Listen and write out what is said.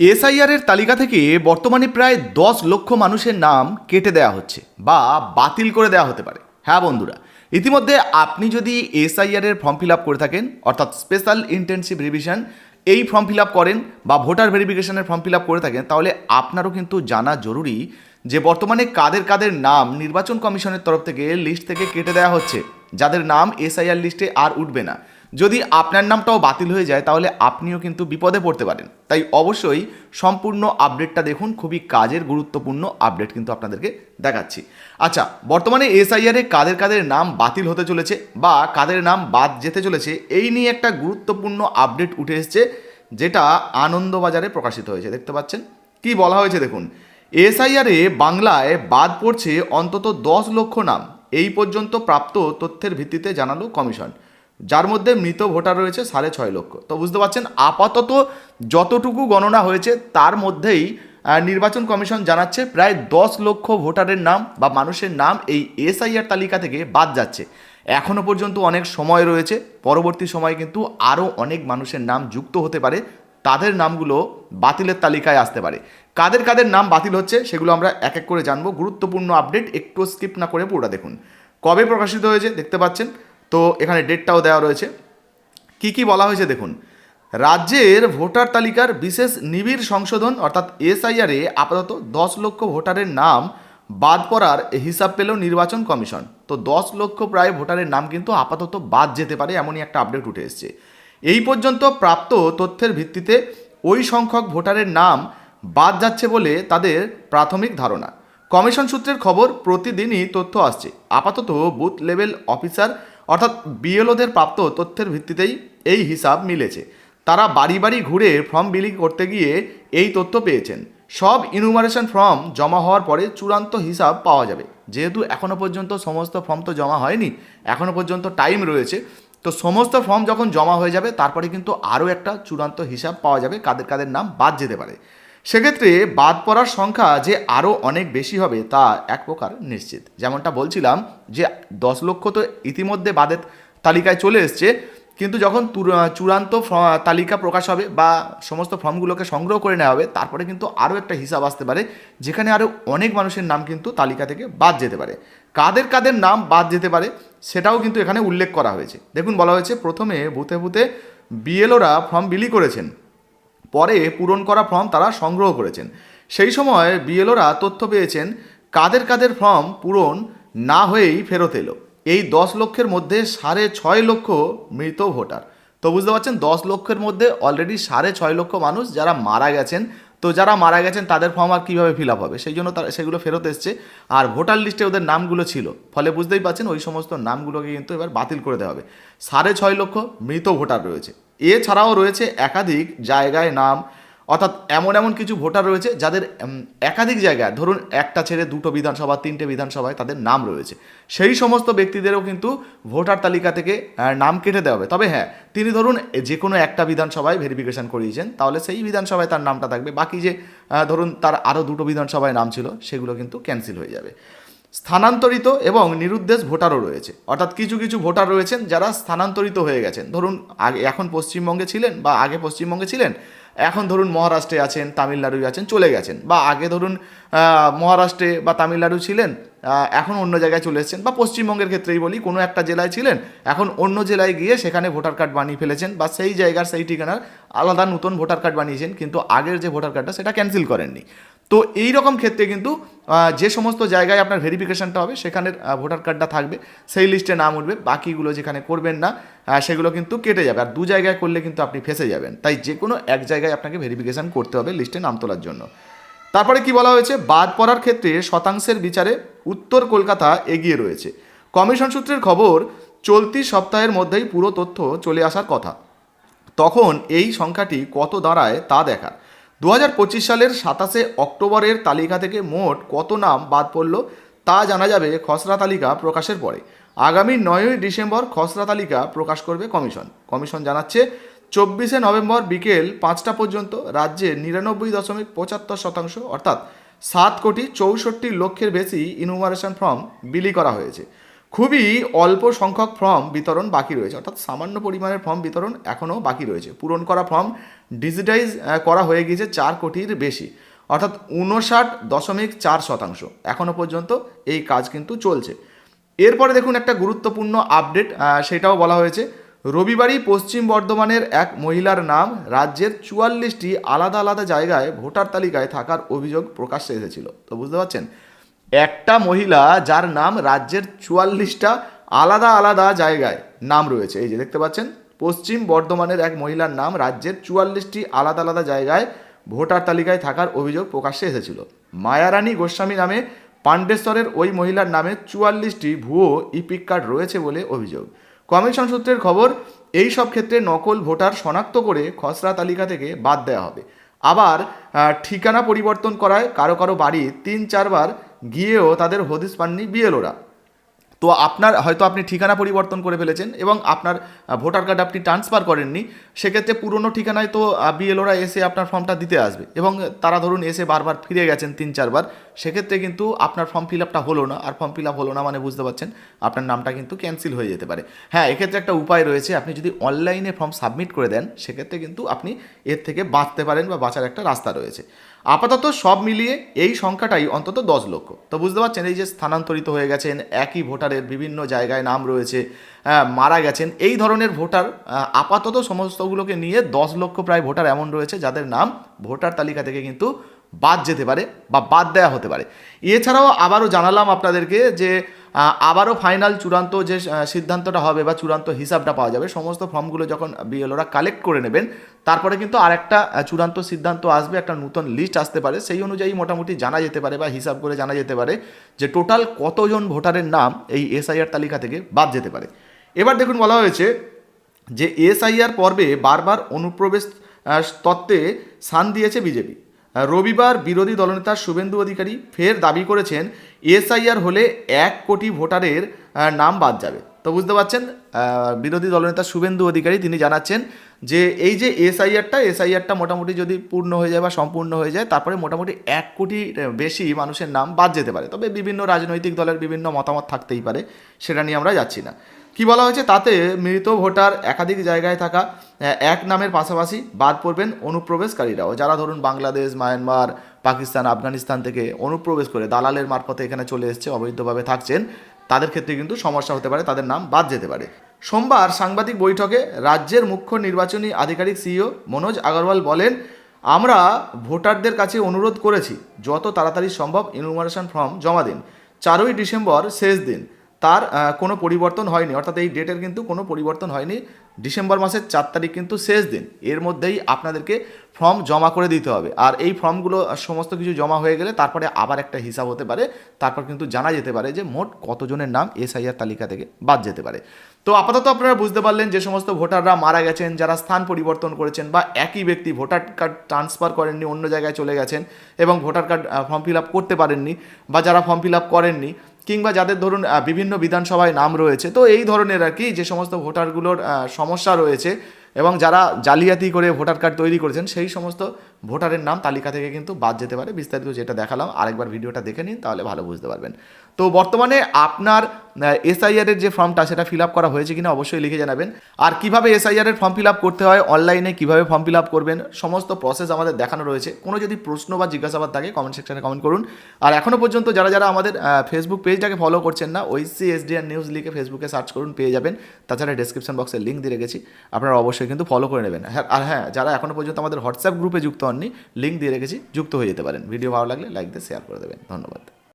SIR এর তালিকা থেকে বর্তমানে প্রায় দশ লক্ষ মানুষের নাম কেটে দেওয়া হচ্ছে বা বাতিল করে দেওয়া হতে পারে। হ্যাঁ বন্ধুরা, ইতিমধ্যে আপনি যদি এসআইআর এর ফর্ম ফিল আপ করে থাকেন, অর্থাৎ স্পেশাল ইন্টেনসিভ রিভিশন এই ফর্ম ফিল আপ করেন বা ভোটার ভেরিফিকেশনের ফর্ম ফিল আপ করে থাকেন, তাহলে আপনারও কিন্তু জানা জরুরি যে বর্তমানে কাদের কাদের নাম নির্বাচন কমিশনের তরফ থেকে লিস্ট থেকে কেটে দেওয়া হচ্ছে, যাদের নাম এসআইআর লিস্টে আর উঠবে না। যদি আপনার নামটাও বাতিল হয়ে যায়, তাহলে আপনিও কিন্তু বিপদে পড়তে পারেন। তাই অবশ্যই সম্পূর্ণ আপডেটটা দেখুন, খুবই কাজের, গুরুত্বপূর্ণ আপডেট কিন্তু আপনাদেরকে দেখাচ্ছি। আচ্ছা বর্তমানে এসআইআরে কাদের কাদের নাম বাতিল হতে চলেছে বা কাদের নাম বাদ যেতে চলেছে, এই নিয়ে একটা গুরুত্বপূর্ণ আপডেট উঠে এসেছে, যেটা আনন্দবাজারে প্রকাশিত হয়েছে। দেখতে পাচ্ছেন? কি বলা হয়েছে দেখুন? এসআইআরে বাংলায় বাদ পড়ছে অন্তত দশ লক্ষ নাম। এই পর্যন্ত প্রাপ্ত তথ্যের ভিত্তিতে জানালো কমিশন। যার মধ্যে মৃত ভোটার রয়েছে সাড়ে ছয় লক্ষ। তো বুঝতে পারছেন, আপাতত যতটুকু গণনা হয়েছে, তার মধ্যেই নির্বাচন কমিশন জানাচ্ছে প্রায় দশ লক্ষ ভোটারের নাম বা মানুষের নাম এই এসআইআর তালিকা থেকে বাদ যাচ্ছে। এখনও পর্যন্ত অনেক সময় রয়েছে, পরবর্তী সময়ে কিন্তু আরও অনেক মানুষের নাম যুক্ত হতে পারে, তাদের নামগুলো বাতিলের তালিকায় আসতে পারে। কাদের কাদের নাম বাতিল হচ্ছে সেগুলো আমরা এক এক করে জানব। গুরুত্বপূর্ণ আপডেট একটু স্কিপ না করে পুরোটা দেখুন। কবে প্রকাশিত হয়েছে দেখতে পাচ্ছেন তো এখানে ডেটটাও দেওয়া রয়েছে। কি কি বলা হয়েছে দেখুন। রাজ্যের ভোটার তালিকার বিশেষ নিবিড় সংশোধন অর্থাৎ এসআইআরে আপাতত দশ লক্ষ ভোটারের নাম বাদ পড়ার হিসাব পেল নির্বাচন কমিশন। তো দশ লক্ষ প্রায় ভোটারের নাম কিন্তু আপাতত বাদ যেতে পারে এমনই একটা আপডেট উঠে এসছে। এই পর্যন্ত প্রাপ্ত তথ্যের ভিত্তিতে ওই সংখ্যক ভোটারের নাম বাদ যাচ্ছে বলে তাদের প্রাথমিক ধারণা। কমিশন সূত্রের খবর, প্রতিদিনই তথ্য আসছে। আপাতত বুথ লেভেল অফিসার অর্থাৎ বিএলওদের প্রাপ্ত তথ্যের ভিত্তিতেই এই হিসাব মিলেছে। তারা বাড়ি বাড়ি ঘুরে ফর্ম বিলি করতে গিয়ে এই তথ্য পেয়েছেন। সব ইনুমারেশন ফর্ম জমা হওয়ার পরে চূড়ান্ত হিসাব পাওয়া যাবে। যেহেতু এখনও পর্যন্ত সমস্ত ফর্ম তো জমা হয়নি এখনও পর্যন্ত টাইম রয়েছে। তো সমস্ত ফর্ম যখন জমা হয়ে যাবে, তারপরে কিন্তু আরও একটা চূড়ান্ত হিসাব পাওয়া যাবে। কাদের কাদের নাম বাদ যেতে পারে। সেক্ষেত্রে বাদ পড়ার সংখ্যা যে আরও অনেক বেশি হবে তা এক প্রকার নিশ্চিত। যেমনটা বলছিলাম যে দশ লক্ষ তো ইতিমধ্যে বাদের তালিকায় চলে এসছে, কিন্তু যখন চূড়ান্ত তালিকা প্রকাশ হবে বা সমস্ত ফর্মগুলোকে সংগ্রহ করে নেওয়া হবে, তারপরে কিন্তু আরও একটা হিসাব আসতে পারে, যেখানে আরও অনেক মানুষের নাম কিন্তু তালিকা থেকে বাদ যেতে পারে। কাদের কাদের নাম বাদ যেতে পারে সেটাও কিন্তু এখানে উল্লেখ করা হয়েছে। দেখুন বলা হয়েছে, প্রথমে বুথে বুথে বিএলওরা ফর্ম বিলি করেছেন। পরে পূরণ করা ফর্ম তারা সংগ্রহ করেছেন। সেই সময় বিএলওরা তথ্য পেয়েছেন, কাদের কাদের ফর্ম পূরণ না হয়েই ফেরত এলো। এই দশ লক্ষের মধ্যে সাড়ে ছয় লক্ষ মৃত ভোটার। তো বুঝতে পারছেন, দশ লক্ষের মধ্যে অলরেডি সাড়ে ছয় লক্ষ মানুষ যারা মারা গেছেন, তো যারা মারা গেছেন তাদের ফর্ম আর কীভাবে ফিল আপ হবে? সেই জন্য তারা সেগুলো ফেরত এসছে। আর ভোটার লিস্টে ওদের নামগুলো ছিল। ফলে বুঝতেই পারছেন, ওই সমস্ত নামগুলোকে কিন্তু এবার বাতিল করে দেওয়া হবে। সাড়ে ছয় লক্ষ মৃত ভোটার রয়েছে। এছাড়াও রয়েছে একাধিক জায়গায় নাম, অর্থাৎ এমন এমন কিছু ভোটার রয়েছে যাদের একাধিক জায়গায়, ধরুন একটা ছেড়ে দুটো বিধানসভা, তিনটে বিধানসভায় তাদের নাম রয়েছে। সেই সমস্ত ব্যক্তিদেরও কিন্তু ভোটার তালিকা থেকে নাম কেটে দেওয়া হবে। তবে হ্যাঁ তিনি ধরুন যে কোনো একটা বিধানসভায় ভেরিফিকেশন করিয়েছেন, তাহলে সেই বিধানসভায় তার নামটা থাকবে। বাকি যে ধরুন তার আরও দুটো বিধানসভায় নাম ছিল, সেগুলো কিন্তু ক্যান্সেল হয়ে যাবে। স্থানান্তরিত এবং নিরুদ্দেশ ভোটারও রয়েছে। অর্থাৎ কিছু কিছু ভোটার রয়েছেন যারা স্থানান্তরিত হয়ে গেছেন। ধরুন, আগে এখন পশ্চিমবঙ্গে ছিলেন বা আগে পশ্চিমবঙ্গে ছিলেন, এখন ধরুন মহারাষ্ট্রে আছেন, তামিলনাড়ু আছেন, চলে গেছেন বা আগে ধরুন মহারাষ্ট্রে বা তামিলনাড়ু ছিলেন এখন অন্য জায়গায় চলে এসেছেন বা পশ্চিমবঙ্গের ক্ষেত্রেই বলি, কোনো একটা জেলায় ছিলেন, এখন অন্য জেলায় গিয়ে সেখানে ভোটার কার্ড বানিয়ে ফেলেছেন বা সেই জায়গার সেই ঠিকানার আলাদা নতুন ভোটার কার্ড বানিয়েছেন, কিন্তু আগের যে ভোটার কার্ডটা সেটা ক্যান্সেল করেননি। তো এই রকম ক্ষেত্রে কিন্তু যে সমস্ত জায়গায় আপনার ভেরিফিকেশানটা হবে, সেখানের ভোটার কার্ডটা থাকবে, সেই লিস্টে নাম উঠবে, বাকিগুলো যেখানে করবেন না সেগুলো কিন্তু কেটে যাবে। আর দু জায়গায় করলে কিন্তু আপনি ফেসে যাবেন। তাই যে কোনো এক জায়গায় আপনাকে ভেরিফিকেশন করতে হবে লিস্টে নাম তোলার জন্য। তারপরে কি বলা হয়েছে? বাদ পড়ার ক্ষেত্রে শতাংশের বিচারে উত্তর কলকাতা এগিয়ে রয়েছে। কমিশন সূত্রের খবর, চলতি সপ্তাহের মধ্যেই পুরো তথ্য চলে আসার কথা। তখন এই সংখ্যাটি কত দাঁড়ায় তা দেখা। দু হাজার পঁচিশ সালের সাতাশে অক্টোবরের তালিকা থেকে মোট কত নাম বাদ পড়ল তা জানা যাবে খসড়া তালিকা প্রকাশের পরে। আগামী নয়ই ডিসেম্বর খসড়া তালিকা প্রকাশ করবে কমিশন। কমিশন জানাচ্ছে, চব্বিশে নভেম্বর বিকেল পাঁচটা পর্যন্ত রাজ্যে নিরানব্বই দশমিক পঁচাত্তর শতাংশ, অর্থাৎ সাত কোটি চৌষট্টি লক্ষের বেশি ইনুমারেশন ফর্ম বিলি করা হয়েছে। খুবই অল্প সংখ্যক ফর্ম বিতরণ বাকি রয়েছে। অর্থাৎ সামান্য পরিমাণের ফর্ম বিতরণ এখনও বাকি রয়েছে। পূরণ করা ফর্ম ডিজিটাইজ করা হয়ে গিয়েছে চার কোটির বেশি। অর্থাৎ উনষাট দশমিক চার শতাংশ। এখনও পর্যন্ত এই কাজ কিন্তু চলছে। এরপরে দেখুন একটা গুরুত্বপূর্ণ আপডেট সেটাও বলা হয়েছে। রবিবারই পশ্চিম বর্ধমানের এক মহিলার নাম রাজ্যের চুয়াল্লিশটি আলাদা আলাদা জায়গায় ভোটার তালিকায় থাকার অভিযোগ প্রকাশ্যে এসেছিল। তো বুঝতে পারছেন? একটা মহিলা যার নাম রাজ্যের চুয়াল্লিশটা আলাদা আলাদা জায়গায় নাম রয়েছে। এই যে দেখতে পাচ্ছেন, পশ্চিম বর্ধমানের এক মহিলার নাম রাজ্যের চুয়াল্লিশটি আলাদা আলাদা জায়গায় ভোটার তালিকায় থাকার অভিযোগ প্রকাশ্যে এসেছিল। মায়ারানী গোস্বামী নামে পাণ্ডেশ্বরের ওই মহিলার নামে চুয়াল্লিশটি ভুয়ো ইপিক কার্ড রয়েছে বলে অভিযোগ। কমিশন সূত্রের খবর, এই সব ক্ষেত্রে নকল ভোটার শনাক্ত করে খসড়া তালিকা থেকে বাদ দেওয়া হবে। আবার ঠিকানা পরিবর্তন করায় কারও কারও বাড়ি তিন চারবার গিয়েও তাদের হদিস পাননি বিএলওরা। তো আপনার হয়তো আপনি ঠিকানা পরিবর্তন করে ফেলেছেন এবং আপনার ভোটার কার্ড আপনি ট্রান্সফার করেননি, সেক্ষেত্রে পুরনো ঠিকানায় তো বিএলওরা এসে আপনার ফর্মটা দিতে আসবে এবং তারা ধরুন এসে বারবার ফিরে গেছেন তিন চারবার সেক্ষেত্রে কিন্তু আপনার ফর্ম ফিল আপটা হলো না। আর ফর্ম ফিল আপ হলো না মানে বুঝতে পারছেন, আপনার নামটা কিন্তু ক্যান্সেল হয়ে যেতে পারে। হ্যাঁ এক্ষেত্রে একটা উপায় রয়েছে, আপনি যদি অনলাইনে ফর্ম সাবমিট করে দেন, সেক্ষেত্রে কিন্তু আপনি এর থেকে বাঁচতে পারেন বা বাঁচার একটা রাস্তা রয়েছে। আপাতত সব মিলিয়ে এই সংখ্যাটাই অন্তত দশ লক্ষ। তো বুঝতে পারছেন, এই যে স্থানান্তরিত হয়ে গেছেন, একই ভোটারের বিভিন্ন জায়গায় নাম রয়েছে মারা গেছেন, এই ধরনের ভোটার আপাতত সমস্তগুলোকে নিয়ে দশ লক্ষ প্রায় ভোটার এমন রয়েছে, যাদের নাম ভোটার তালিকা থেকে কিন্তু বাদ যেতে পারে বা বাদ দেওয়া হতে পারে। এছাড়াও আবারও জানালাম আপনাদেরকে যে আবারও ফাইনাল চূড়ান্ত যে সিদ্ধান্তটা হবে বা চূড়ান্ত হিসাবটা পাওয়া যাবে, সমস্ত ফর্মগুলো যখন বিএলওরা কালেক্ট করে নেবেন, তারপরে কিন্তু আরেকটা চূড়ান্ত সিদ্ধান্ত আসবে, একটা নতুন লিস্ট আসতে পারে। সেই অনুযায়ী মোটামুটি জানা যেতে পারে বা হিসাব করে জানা যেতে পারে যে টোটাল কতজন ভোটারের নাম এই এসআইআর তালিকা থেকে বাদ যেতে পারে। এবার দেখুন বলা হয়েছে যে এসআইআর পর্বে বারবার অনুপ্রবেশ তত্ত্বে স্থান দিয়েছে বিজেপি। রবিবার বিরোধী দলনেতা শুভেন্দু অধিকারী ফের দাবি করেছেন, এসআইআর হলে এক কোটি ভোটারের নাম বাদ যাবে। তো বুঝতে পারছেন বিরোধী দলনেতা শুভেন্দু অধিকারী তিনি জানাচ্ছেন যে এই যে এসআইআরটা এসআইআরটা মোটামুটি যদি পূর্ণ হয়ে যায় বা সম্পূর্ণ হয়ে যায়, তারপরে মোটামুটি এক কোটি বেশি মানুষের নাম বাদ যেতে পারে। তবে বিভিন্ন রাজনৈতিক দলের বিভিন্ন মতামত থাকতেই পারে, সেটা নিয়ে আমরা যাচ্ছি না। কি বলা হয়েছে? তাতে মৃত ভোটার একাধিক জায়গায় থাকা এক নামের পাশাপাশি বাদ পড়বেন অনুপ্রবেশকারীরাও। যারা ধরুন বাংলাদেশ, মায়ানমার, পাকিস্তান, আফগানিস্তান থেকে অনুপ্রবেশ করে দালালের মারফতে এখানে চলে এসছে, অবৈধভাবে থাকছেন, তাদের ক্ষেত্রে কিন্তু সমস্যা হতে পারে, তাদের নাম বাদ যেতে পারে। সোমবার সাংবাদিক বৈঠকে রাজ্যের মুখ্য নির্বাচনী আধিকারিক সিইও মনোজ আগরওয়াল বলেন, আমরা ভোটারদের কাছে অনুরোধ করেছি, যত তাড়াতাড়ি সম্ভব ইনুমারেশন ফর্ম জমা দিন। চারই ডিসেম্বর শেষ দিন। তার কোনো পরিবর্তন হয়নি। অর্থাৎ এই ডেটের কিন্তু কোনো পরিবর্তন হয়নি। ডিসেম্বর মাসের চার তারিখ কিন্তু শেষ দিন। এর মধ্যেই আপনাদেরকে ফর্ম জমা করে দিতে হবে। আর এই ফর্মগুলো সমস্ত কিছু জমা হয়ে গেলে তারপরে আবার একটা হিসাব হতে পারে। তারপর কিন্তু জানা যেতে পারে যে মোট কতজনের নাম এসআইআর তালিকা থেকে বাদ যেতে পারে। তো আপাতত আপনারা বুঝতে পারলেন যে সমস্ত ভোটাররা মারা গেছেন, যারা স্থান পরিবর্তন করেছেন বা একই ব্যক্তি ভোটার কার্ড ট্রান্সফার করেননি, অন্য জায়গায় চলে গেছেন এবং voter card form fill up করতে পারেননি বা যারা ফর্ম ফিল আপ করেননি কিংবা যাদের ধরুন বিভিন্ন বিধানসভায় নাম রয়েছে, তো এই ধরনের আর কি যে সমস্ত ভোটারগুলোর সমস্যা রয়েছে এবং যারা জালিয়াতি করে ভোটার কার্ড তৈরি করেছেন, সেই সমস্ত ভোটারের নাম তালিকা থেকে কিন্তু বাদ যেতে পারে। বিস্তারিত যেটা দেখালাম, আরেকবার ভিডিওটা দেখে নিন, তাহলে ভালো বুঝতে পারবেন। তো বর্তমানে আপনার এসআইআর এর যে ফর্মটা সেটা ফিল আপ করা হয়েছে কিনা অবশ্যই লিখে জানাবেন। আর কীভাবে এসআইআর এর ফর্ম ফিল আপ করতে হয়, অনলাইনে কীভাবে ফর্ম ফিল আপ করবেন, সমস্ত প্রসেস আমাদের দেখানো রয়েছে। কোনো যদি প্রশ্ন বা জিজ্ঞাসাবাদ থাকে কমেন্ট সেকশনে কমেন্ট করুন। আর এখনও পর্যন্ত যারা যারা আমাদের ফেসবুক পেজটাকে ফলো করছেন না ওইসি এসডিআর নিউজ লিখে ফেসবুকে সার্চ করুন, পেয়ে যাবেন। তাছাড়া ডেসক্রিপশন বক্সে লিঙ্ক দিয়ে রেখেছি। আপনারা অবশ্যই কিন্তু ফলো করে নেবেন। হ্যাঁ আর হ্যাঁ যারা এখনও পর্যন্ত আমাদের হোয়াটসঅ্যাপ গ্রুপে যুক্ত হননি লিঙ্ক দিয়ে রেখেছি, যুক্ত হয়ে যেতে পারেন। ভিডিও ভালো লাগলে লাইক দিয়ে শেয়ার করে দেবেন। ধন্যবাদ।